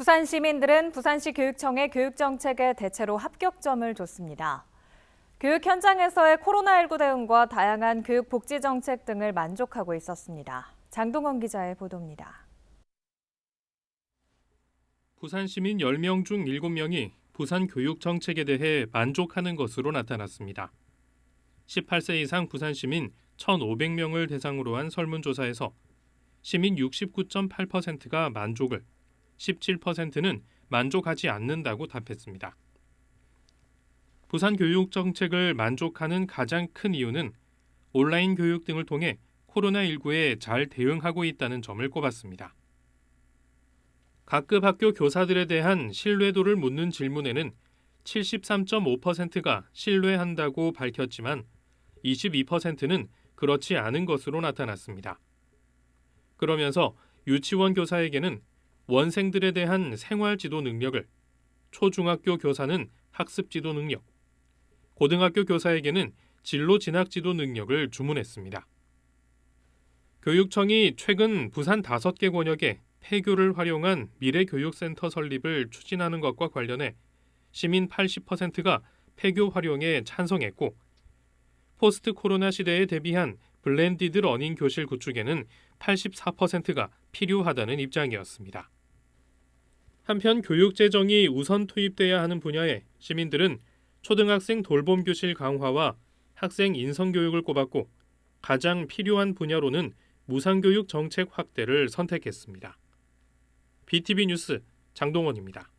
부산 시민들은 부산시 교육청의 교육 정책에 대체로 합격점을 줬습니다. 교육 현장에서의 코로나19 대응과 다양한 교육 복지 정책 등을 만족하고 있었습니다. 장동원 기자의 보도입니다. 부산 시민 10명 중 7명이 부산 교육 정책에 대해 만족하는 것으로 나타났습니다. 18세 이상 부산 시민 1,500명을 대상으로 한 설문조사에서 시민 69.8%가 만족을, 17%는 만족하지 않는다고 답했습니다. 부산 교육 정책을 만족하는 가장 큰 이유는 온라인 교육 등을 통해 코로나19에 잘 대응하고 있다는 점을 꼽았습니다. 각급 학교 교사들에 대한 신뢰도를 묻는 질문에는 73.5%가 신뢰한다고 밝혔지만 22%는 그렇지 않은 것으로 나타났습니다. 그러면서 유치원 교사에게는 원생들에 대한 생활 지도 능력을, 초중학교 교사는 학습 지도 능력, 고등학교 교사에게는 진로 진학 지도 능력을 주문했습니다. 교육청이 최근 부산 5개 권역에 폐교를 활용한 미래교육센터 설립을 추진하는 것과 관련해 시민 80%가 폐교 활용에 찬성했고 포스트 코로나 시대에 대비한 블렌디드 러닝 교실 구축에는 84%가 필요하다는 입장이었습니다. 한편 교육 재정이 우선 투입돼야 하는 분야에 시민들은 초등학생 돌봄 교실 강화와 학생 인성 교육을 꼽았고 가장 필요한 분야로는 무상교육 정책 확대를 선택했습니다. BTV 뉴스 장동원입니다.